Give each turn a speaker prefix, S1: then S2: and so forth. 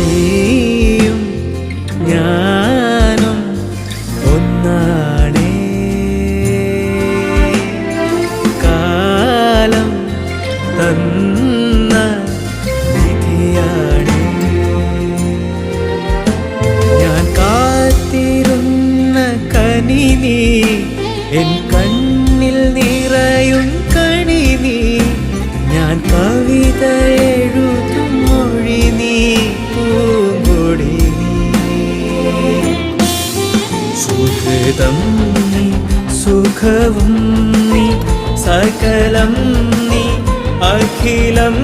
S1: നീയും ഞാനും ഒന്നാണേ. കാലം തന്ന ഞാൻ കാത്തിരുന്ന കനി നീ എൻ കണ്ണിൽ സുഹൃതം നീ സുഖവും നീ സകലം നീ അഖിലം